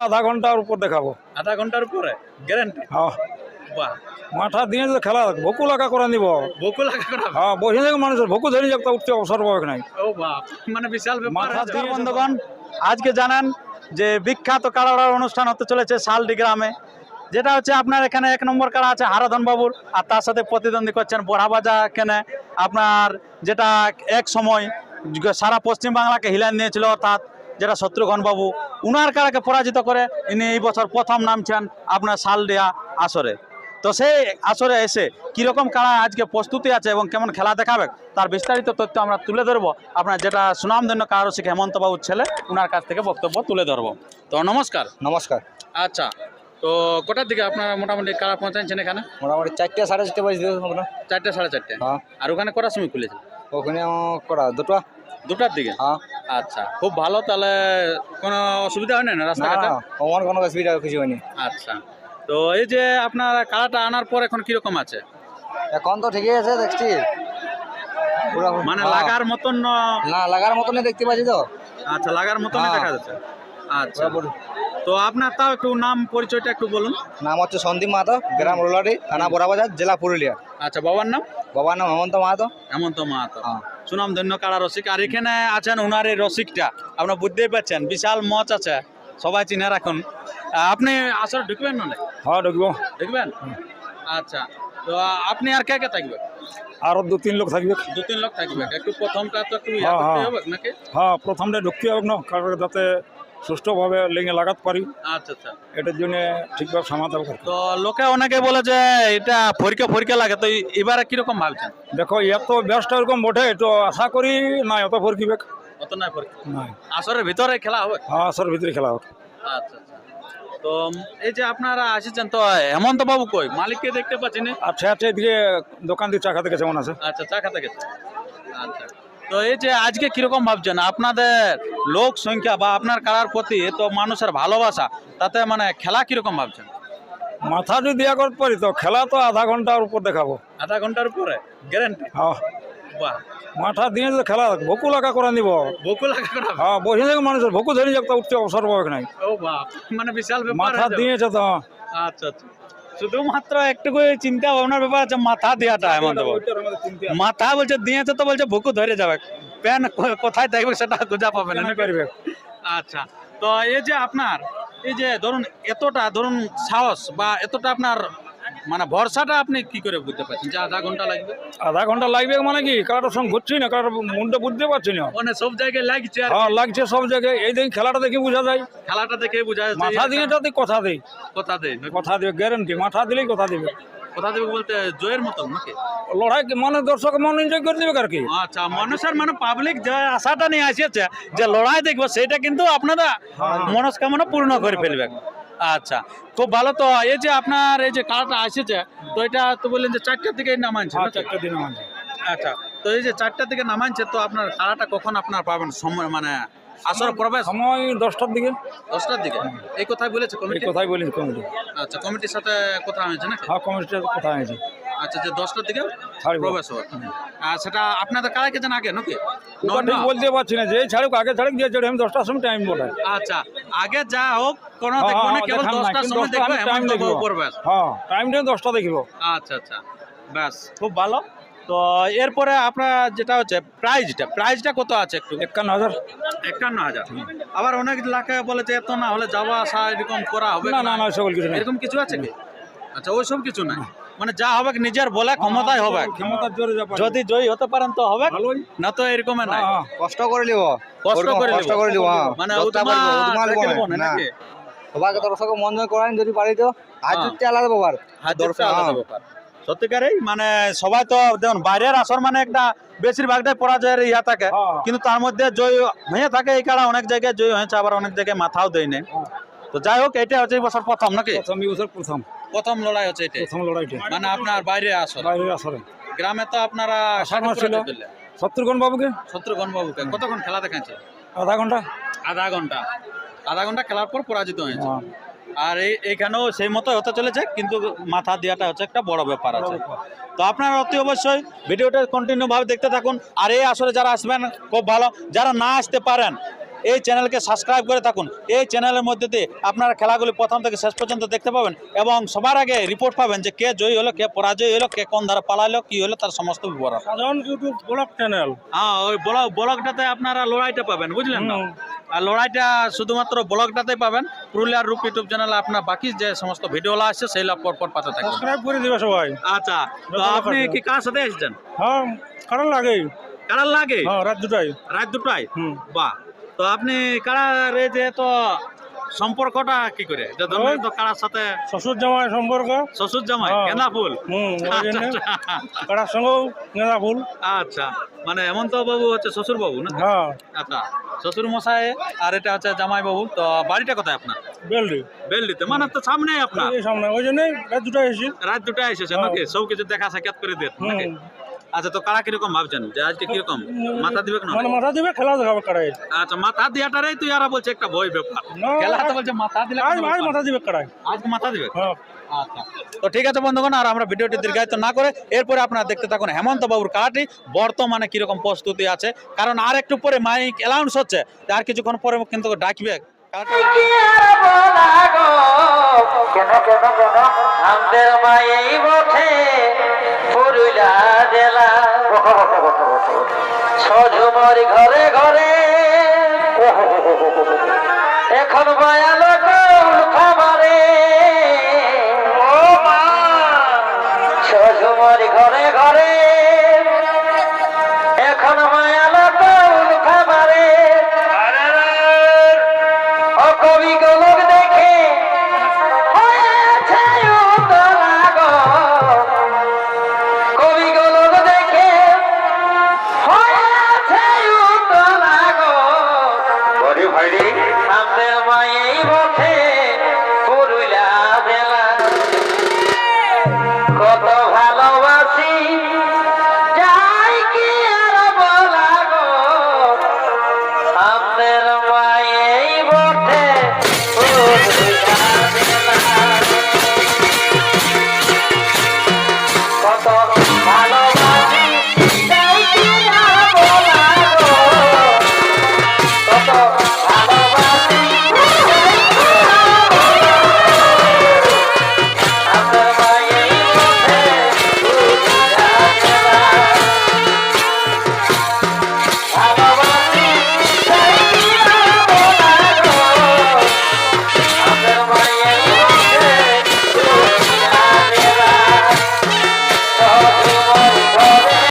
আধা ঘণ্টার উপর দেখাবো। আধা ঘণ্টার উপরে? গ্যারান্টি হ্যাঁ। বাহ। মাথা দিয়ে যদি খেলা ভোকু লাগা করে নিব। বকুল লাগা করা হ্যাঁ বসে থেকে মানুষের ভোকু ধরে তা উঠতে অবসর পাবে নাই। ও বাপ মানে বিশাল মাথা। দিয়ে- বন্ধুগণ আজকে জানান যে বিখ্যাত কাড়াড়ার অনুষ্ঠান হতে চলেছে শালডি গ্রামে যেটা হচ্ছে আপনার এখানে এক নম্বর কারা আছে হারাধন বাবুর আর তার সাথে প্রতিদ্বন্দ্বী করছেন বোরাবাজা এখানে আপনার যেটা এক সময় সারা পশ্চিম বাংলাকে হিলান নিয়েছিল অর্থাৎ যেটা শত্রুঘ্ন বাবু উনার কাড়াকে পরাজিত করে ইনি এই বছর প্রথম নামছেন আপনার সালডিয়া আসরে। তো সেই আসরে এসে কীরকম কারা আজকে প্রস্তুতি আছে এবং কেমন খেলা দেখাবে তার বিস্তারিত তথ্য আমরা তুলে ধরবো। আপনার যেটা সুনামধন্য কারসিক হেমন্ত বাবুর ছেলে উনার কাছ থেকে বক্তব্য তুলে ধরবো। তো নমস্কার। নমস্কার। আচ্ছা তো কটার দিকে আপনারা মোটামুটি কারা পৌঁছাচ্ছেন এখানে? মোটামুটি চারটে সাড়ে চারটে বাজে চারটে সাড়ে চারটে। হ্যাঁ। আর ওখানে কটার সময় খুলেছে? ওখানে করা দুটো? দুটার দিকে? হ্যাঁ। আচ্ছা খুব ভালো তাহলে কোনো অসুবিধা হয় না রাস্তাঘাটে? আমার কোনো অসুবিধা কিছু হয়নি। আচ্ছা তো এই যে আপনার কারাটা আনার পর এখন কীরকম আছে? এখন তো ঠিকই আছে দেখছি। মানে হ্যাঁ। লাগার মতন ন- লাগার মতনই দেখতে পাচ্ছি তো। আচ্ছা লাগার মতনই হ্যাঁ। দেখা যাচ্ছে। আচ্ছা। তো আপনার তাও একটু নাম পরিচয়টা একটু বলুন। নাম হচ্ছে সন্দীপ মাহাতো গ্রাম রোলারি থানা বোরাবাজার জেলা পুরুলিয়া। আচ্ছা বাবার নাম? বাবার নাম হেমন্ত মাহাতো। হেমন্ত মাহাতো। হ্যাঁ। সুনাম ধন্য কারা রসিক? আর এখানে আছেন ওনার এই রসিকটা। আপনার বুঝতেই পারছেন বিশাল মচ আছে। সবাই চিনে রাখুন। আপনি আসলে ঢুকবেন না হ্যাঁ ঢুকবো। ঢুকবেন? আচ্ছা তো আপনি আর কে কে থাকবেন আরও দু তিন লোক থাকবে। দু তিন লোক থাকবে। একটু প্রথমটা তো একটু হ্যাঁ, হ্যাঁ। হবে নাকি? হ্যাঁ প্রথমটা ঢুকতে হবে না কারণ যাতে সুষ্ঠুভাবে লিঙ্গে লাগাতে পারি। আচ্ছা আচ্ছা। এটার জন্য ঠিকভাবে হবে তো লোকে অনেকে বলে যে এটা ফরিকে ফরিকে লাগে তো এবারে কীরকম ভাবছেন? দেখো এত ব্যস্ত এরকম বটে তো আশা করি না এত ফরকিবে অত নাই ফরিকে নাই। আসরের ভিতরে খেলা হবে? হ্যাঁ আসর ভিতরে খেলা হোক আচ্ছা আচ্ছা। তো এই যে আপনারা আসেছেন তো হেমন্ত বাবু কই? মালিককে দেখতে পাচ্ছি না। আচ্ছা আচ্ছা এদিকে দোকান দিয়ে চা খেতে গেছে মনে আছে। আচ্ছা চা খাতে গেছে। আচ্ছা। তো এই যে আজকে কীরকম ভাবছেন? আপনাদের লোক সংখ্যা বা আপনার কারার প্রতি তো মানুষের ভালোবাসা তাতে মানে খেলা কীরকম ভাবছেন? মাথা যদি করতে পারি তো খেলা তো আধা ঘণ্টার উপর দেখাবো। আধা ঘণ্টার উপরে? গ্যারেন্টি হ্যাঁ। বাহ। মাথা দিয়ে যদি খেলা ভোকু লাগা করে নিব। বকু লাগা করা হ্যাঁ বসে থেকে মানুষের ভোকু ধরে যাক তা উঠতে অবসর পাবে নাই? ও বাপ মানে বিশাল ব্যাপার মাথা। দিয়েছে তো। আচ্ছা আচ্ছা। শুধুমাত্র একটুকু চিন্তা ভাবনার ব্যাপার আছে মাথা দেওয়াটা হেমন্ত মাথা বলছে দিয়েছে তো বলছে ভুকু ধরে যাবে। প্যান কোথায় থাকবে সেটা খুঁজা পাবে না করবে আচ্ছা তো এই যে আপনার এই যে ধরুন এতটা ধরুন সাহস বা এতটা আপনার মানে ভরসাটা আপনি কি করে বুঝতে পারছেন? যে আধা ঘণ্টা লাগবে? আধা ঘণ্টা লাগবে মানে কি? কারোর সঙ্গে ঘুরছি না কারোর মুন্ডে বুঝতে পারছি না। মানে সব জায়গায় লাগছে হ্যাঁ লাগছে সব জায়গায়। এই দিন খেলাটা দেখে বোঝা যায়। খেলাটা দেখে বোঝা যাচ্ছে মাথা দিয়ে যদি কথা দেই কথা দেয় কথা দেবে গ্যারেন্টি মাথা দিলেই কথা দিবে। কথা দেবে বলতে জয়ের মতন নাকি? লড়াই কি মানে দর্শক মন এনজয় করে দেবে আর কি? আচ্ছা মানুষের মানে পাবলিক যে আশাটা নিয়ে আসিয়েছে যে লড়াই দেখব সেটা কিন্তু আপনারা মনস্কামনা পূর্ণ করে ফেলবে আচ্ছা খুব ভালো তো। এই যে আপনার এই যে কারটা আসেছে তো এটা তো বললেন যে চারটার দিকে নামানছে হ্যাঁ নাকি? চারটে দিন আচ্ছা তো এই যে চারটার দিকে নামানছে তো আপনার খেলাটা কখন আপনার পাবেন? সময় মানে আসর প্রবেশ? সময় দশটার দিকে। দশটার দিকে? এই কথাই বলেছে কমিটি? কথাই বলি কমিটি। আচ্ছা কমিটির সাথে কথা হয়েছে নাকি? হ্যাঁ কমিটির কথা হয়েছে। আচ্ছা যে দশটার দিকে প্রবেশ হবে। আর সেটা আপনাদের কারা কে জান আগে নাকি? ঠিক বলতে পারছি না যে ছাড়ুক আগে ছাড়ুক দিয়ে ছাড়ুক আমি দশটার সময় টাইম বলে। আচ্ছা আগে যা হোক কোন দেখব না কেবল দশটার সময় দেখব আমি দেখব। বাবু প্রবেশ দশটা দেখিব। আচ্ছা আচ্ছা ব্যাস খুব ভালো। তো এরপরে আপনার যেটা হচ্ছে প্রাইজটা প্রাইজটা কত আছে একটু? একান্ন হাজার। একান্ন হাজার। আবার অনেক লাখে বলে যে এত না হলে যাওয়া আসা এরকম করা হবে না না না? সকল কিছু নেই। এরকম কিছু আছে কি? আচ্ছা ওইসব কিছু নাই। মানে যা হবে নিজের বলে ক্ষমতায় হবে ক্ষমতার জোরে যদি জয়ী হতে পারেন তো হবে না তো এরকম নাই। হ্যাঁ, হ্যাঁ। কষ্ট করে নিব। কষ্ট করে কষ্ট করে নিব হ্যাঁ। মানে না, না, না। সবাইকে দর্শক মন জয় করেন যদি পারি তো। আজ হ্যাঁ। আলাদা ব্যাপার। হাজারটা দর্শক আলাদা হ্যাঁ। ব্যাপার। সত্যিকারেই মানে সবাই তো দেখুন বাইরের আসর মানে একটা বেশিরভাগটাই পরাজয়ের ইয়া থাকে। হ্যাঁ। কিন্তু তার মধ্যে জয় হয়ে থাকে এই কারা অনেক জায়গায় জয় হয়েছে আবার অনেক জায়গায় মাথাও দেয় নেই। তো যাই হোক এটা হচ্ছে এই বছর প্রথম নাকি? বছর প্রথম। প্রথম লড়াই হচ্ছে এটা প্রথম লড়াইটা মানে আপনার বাইরে আসর বাইরে আসরে গ্রামে তো আপনারা ছিল। শত্রুঘ্ন বাবুকে? শত্রুঘ্ন বাবুকে। কতক্ষণ খেলা দেখাচ্ছে আধা ঘণ্টা। আধা ঘণ্টা। আধা ঘণ্টা খেলার পর পরাজিত হয়েছে। হ্যাঁ। আর এই এইখানেও সেই মতো হতে চলেছে কিন্তু মাথা দেওয়াটা হচ্ছে একটা বড় ব্যাপার আছে। তো আপনারা অতি অবশ্যই ভিডিওটা কন্টিনিউ ভাবে দেখতে থাকুন। আর এই আসরে যারা আসবেন খুব ভালো। যারা না আসতে পারেন এই চ্যানেলকে সাবস্ক্রাইব করে থাকুন। এই চ্যানেলের মধ্যে দিয়ে আপনারা খেলাগুলি প্রথম থেকে শেষ পর্যন্ত দেখতে পাবেন এবং সবার আগে রিপোর্ট পাবেন যে কে জয়ী হলো কে পরাজয় হলো কে কোন ধারা পালালো কি হলো তার সমস্ত বিবরণ। সাধারণ ইউটিউব ব্লগ চ্যানেল হ্যাঁ ওই ব্লগ ব্লগটাতে আপনারা লড়াইটা পাবেন বুঝলেন না? আর লড়াইটা শুধুমাত্র ব্লগটাতে পাবেন পুরুলিয়ার রূপ ইউটিউব চ্যানেলে আপনার বাকি যে সমস্ত ভিডিওগুলো আসছে সেইগুলো পর পর পাতে থাকবেন সাবস্ক্রাইব করে দিবে সবাই। আচ্ছা তো আপনি কি কার সাথে এসেছেন? হ্যাঁ কারণ লাগে? কারার লাগে? হ্যাঁ রাত দুটাই রাত দুটায়? হুম। বাহ। তো আপনি কারার এই যে তো সম্পর্কটা কি করে? যে তো কারার সাথে শ্বশুর জামাই সম্পর্ক। শ্বশুর জামাই হ্যাঁ। গেঁদা ফুল? আচ্ছা, আচ্ছা। কারার সঙ্গেও গেঁদা ফুল। আচ্ছা মানে হেমন্ত বাবু হচ্ছে শ্বশুর বাবু না? হ্যাঁ। আচ্ছা শ্বশুর মশাই আর এটা হচ্ছে জামাই বাবু তো বাড়িটা কোথায় আপনার? বেলডি। বেলডিতে মানে তো সামনে আপনার। সামনে ওই জন্যই রাত দুটাই এসেছি। রাত দুটায় এসেছে হ্যাঁ। নাকি? সব কিছু দেখা সাক্ষাৎ করে দিয়ে আচ্ছা তো কারা কীরকম ভাবছেন? যে আজকে কীরকম? মাথা দিবে না মানে মাথা দিবে খেলা দেখাবে কারাই আচ্ছা মাথা দিয়াটারেই তুই আর বলছে একটা বই ব্যাপার। খেলা তো বলছে মাথা দিলে আজ আজ মাথা দিবে কারাই না। আজকে মাথা দিবে? হ্যাঁ। আচ্ছা তো ঠিক আছে বন্ধুগণ আর আমরা ভিডিওটি দীর্ঘায়িত না করে এরপরে আপনারা দেখতে থাকুন হেমন্ত বাবুর কালাটি বর্তমানে কীরকম প্রস্তুতি আছে? কারণ আর একটু পরে মাইক অ্যালাউন্স হচ্ছে আর কিছুক্ষণ পরে কিন্তু ডাকবে আমাদের মায়েই বঠে পুরুলা জেলা সজুমর ঘরে ঘরে এখন মায়ালো খাবারে সজুমর ঘরে ঘরে এখন মায়া